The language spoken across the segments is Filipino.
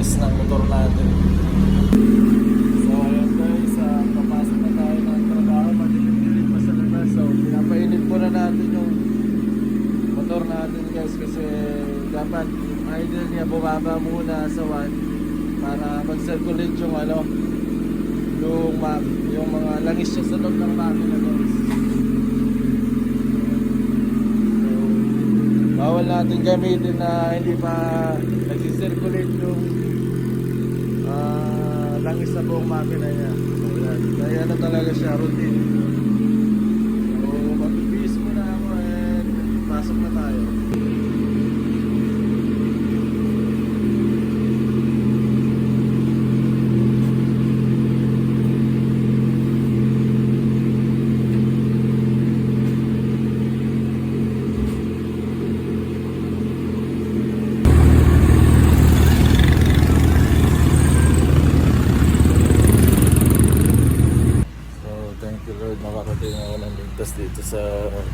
langis ng motor natin. So ayun guys, uh, papasok na tayo ng trabaho, madilim-dilim pa sa labas. So pinapainit muna natin yung motor natin guys kasi dapat yung idle niya bumaba muna sa 1 para mag-circulate yung ano yung yung mga langis niya sa loob ng makina guys. Bawal natin gamitin na hindi pa nag-circulate yung langis sa buong makina niya. So, yan. Kaya ano talaga siya, routine. So, mag-bis muna ako and pasok na tayo. So, thank makarating ako ng ligtas dito sa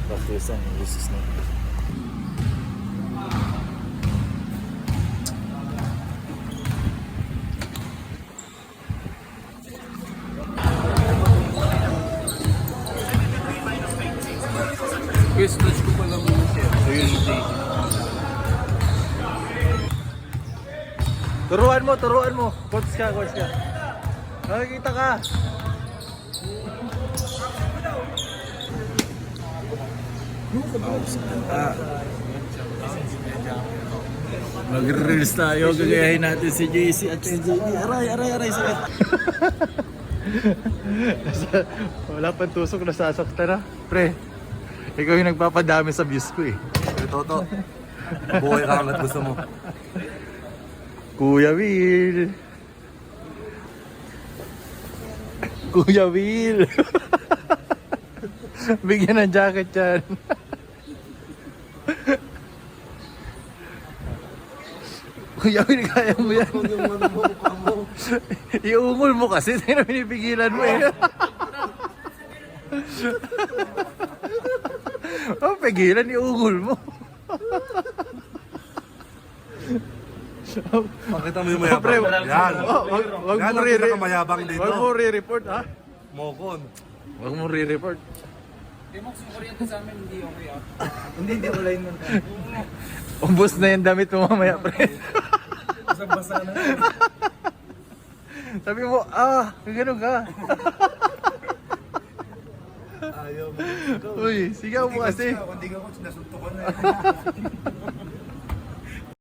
practice ng Jesus na. Chris, touch ko pa lang muna siya. Turuan mo, turuan mo. Coach ka, coach ka. Nakikita ka. Mag-reels tayo, gagayahin natin si JC at si JD. Aray, aray, aray, sakit. Wala pang tusok, nasasakta na. Pre, ikaw yung nagpapadami sa views ko eh. Toto. Buhay ka hanggat gusto mo. Kuya Will. Kuya Will. Bigyan ng jacket yan. Kuya kaya mo yan. Iungol mo kasi, mo pinipigilan mo eh. oh, pigilan, iungol mo. Pakita mo yung mayabang. Yan. Oh, wag, wag Yan mo ang re pinakamayabang dito. Wag mo re-report ha. Mokon. Wag mo re-report. Hindi, hindi online mo. Ubus na yung damit mo mamaya, pre. Basa-basa na. Sabi mo, ah, gano'n ka. Ayaw mo. Uy, sigaw mo kasi. Hindi ka ko, sinasunto ko na.